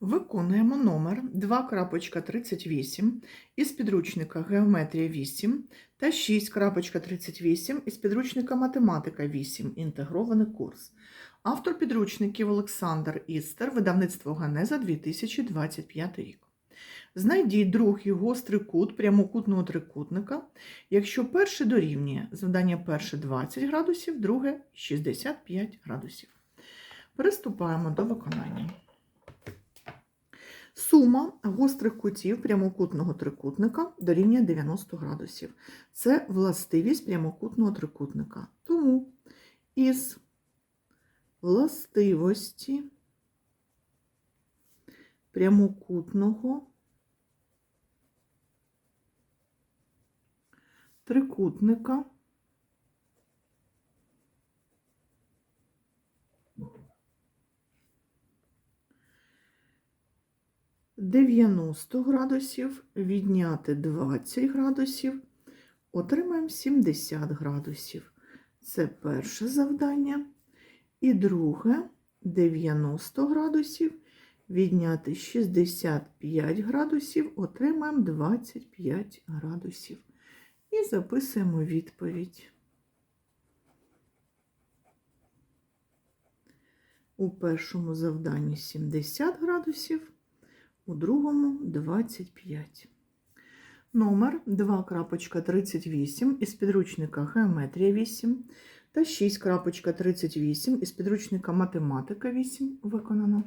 Виконуємо номер 2.38 із підручника Геометрія 8 та 6.38 із підручника Математика 8. Інтегрований курс. Автор підручників Олександр Істер, видавництво Ганеза 2025 рік. Знайдіть другий гострий кут прямокутного трикутника, якщо перший дорівнює завдання перше 20 градусів, друге 65 градусів. Приступаємо до виконання. Сума гострих кутів прямокутного трикутника дорівнює 90 градусів. Це властивість прямокутного трикутника. Тому із властивості прямокутного трикутника Дев'яносто градусів відняти 20 градусів, отримаємо 70 градусів. Це перше завдання. І друге 90 градусів відняти 65 градусів, отримаємо 25 градусів. І записуємо відповідь. У першому завданні 70 градусів, у другому 25. Номер 2.38 із підручника Геометрія 8 та 6.38 із підручника Математика 8 виконано.